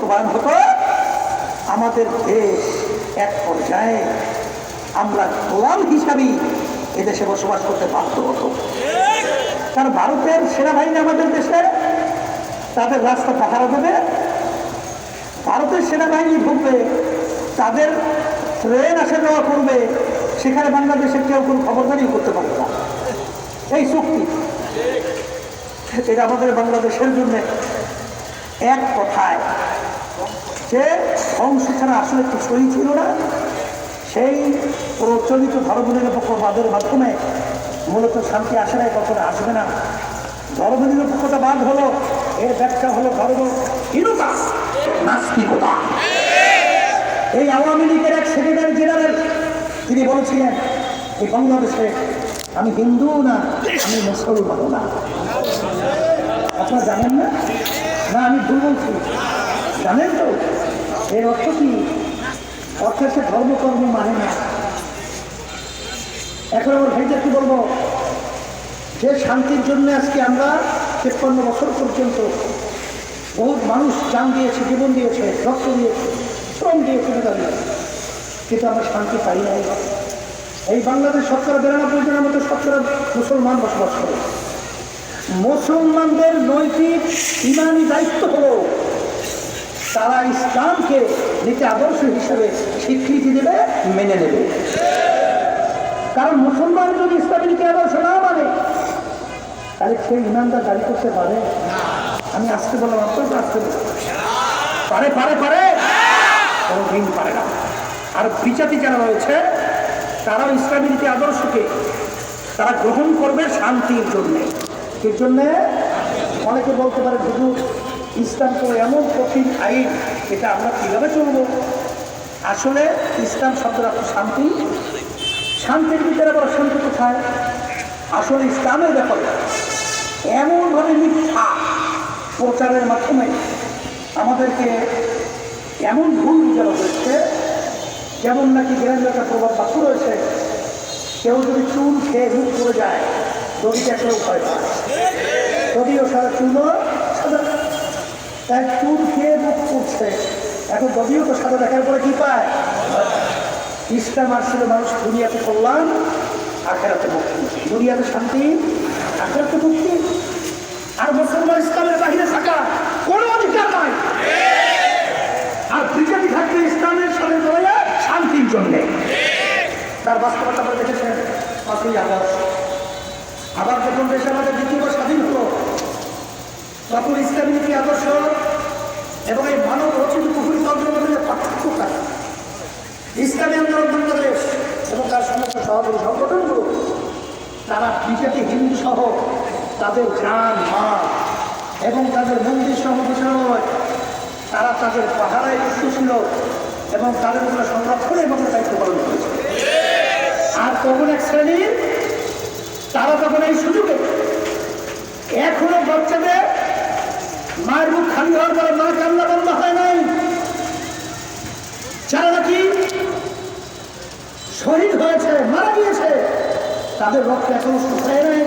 বাস্তবায়ন হতো আমাদের দেশ এক পর্যায়ে আমরা গোলাম হিসাবেই এদেশে বসবাস করতে বাধ্য হতো। কারণ ভারতের সেনাবাহিনী আমাদের দেশে, তাদের রাস্তা পাহারা দেবে, ভারতের সেনাবাহিনী ঢুকবে, তাদের ট্রেন আসা যাওয়া করবে, সেখানে বাংলাদেশের কেউ কোনো খবরদারি করতে পারবে না। এই চুক্তি, এটা আমাদের বাংলাদেশের জন্য এক কথায় যে ধ্বংস ছাড়া আসলে কিছুই ছিল না। সেই প্রচলিত ধর্মনিরপেক্ষবাদের মাধ্যমে মূলত শান্তি আসে না কখনো আসবে না। ধর্মনিরপেক্ষতা বাদ হলো, এর ব্যাখ্যা হলো ধর্মহীনতা নাস্তিকতা। এই আওয়ামী লীগের এক সেক্রেটারি জেনারেল, তিনি বলেছিলেন, এই বাংলাদেশে আমি হিন্দু না, আমি মুসলমানও না। আপনারা জানেন না? না, আমি ভুল বলছি। জানেন তো? এর অর্থ কি? অর্থ হচ্ছে ধর্মকর্ম মানে না। এখন আমার ভাইদের কি বলব, যে শান্তির জন্য আজকে আমরা তেপ্পান্ন বছর পর্যন্ত বহুত মানুষ জান দিয়েছে, জীবন দিয়েছে, রক্ত দিয়েছে, শ্রম দিয়েছে মেধাবী কিন্তু আমরা শান্তি পাই নাই এই বাংলাদেশ শতকরা বিরানব্বই জনের মতো শতকরা মুসলমান বসবাস করে। মুসলমানদের নৈতিক, ইমানি দায়িত্ব হলো ইসলামকে নীতি আদর্শ হিসেবে স্বীকৃতি দেবে, মেনে নেবে। কারণ মুসলমান যদি ইসলামী নীতি আদর্শ না মানে তাহলে সে ইমানদার দাবি করতে পারে আমি আসতে বললাম আপনাকে আসতে পারে পারে পারে। কোনোদিন পারে না। আর বিচাতি যারা রয়েছে, তারাও ইসলামী নীতি আদর্শকে, তারা গ্রহণ করবে শান্তির জন্যে। এর জন্যে অনেকে বলতে পারে শুধু ইসলাম তো এমন কঠিন আইন। এটা আমরা কীভাবে চলব আসলে ইসলাম অর্থ শান্তি। শান্তির ভিতরে আবার অশান্তি কোথায়? আসলে ইসলামের ব্যাপারে। এমনভাবে মিথ্যা প্রচারের মাধ্যমে আমাদেরকে এমন ভুল বোঝানো হয়েছে, যেমন নাকি গ্রামের একটা প্রভাব বাক্য রয়েছে। কেউ যদি চুল খেয়ে মুখ করে যায় দড়িটা কেউ পায় যদিও সারা চুলও সাদা। তাই চুল খেয়ে মুখ করছে এখন যদিও তো সাদা দেখার পরে কি পায়? ইসলাম আসলে মানুষ, দুনিয়াতে কল্যাণ, আখেরাতে মুক্তি। দুনিয়াতে শান্তি, আখেরাতে মুক্তি। আর মুসলমান ইসলামের বাহিরে থাকা কোনো অধিকার নাই। আর বিজেপি থাকবে ইসলামের সাথে লড়াইয়ে শান্তির জন্যে। তার বাস্তবতা আমরা দেখেছেন পাঁচই আগস্ট। আবার যখন দেশে আমাদের দ্বিতীয়বার স্বাধীন হলো তখন ইসলামী নীতি আদর্শ এবং এই মানব রচিত পুকুরি তন্ত্রের মধ্যে যে পার্থক্যটা ইসলামী আন্দোলন বাংলাদেশ এবং তার সমস্ত সহযোগী সংগঠনগুলো, তারা বিজেপি, হিন্দু সহ তাদের যান মাল এবং তাদের মন্দির বিষয় তারা তাদের পাহারায় ছিল এবং তাদের উপরে সংরক্ষণে এবং দায়িত্ব পালন করেছে। আর তখন এক শ্রেণির, তারা তখন এই সুযোগে এখনও বাচ্চাদের মায়ের বুক খালি হওয়ার পরে মা কান্না বন্ধ হয় নাই? যারা নাকি শহীদ হয়েছে, মারা গিয়েছে, তাদের রক্ত এখনও শুকায় নাই।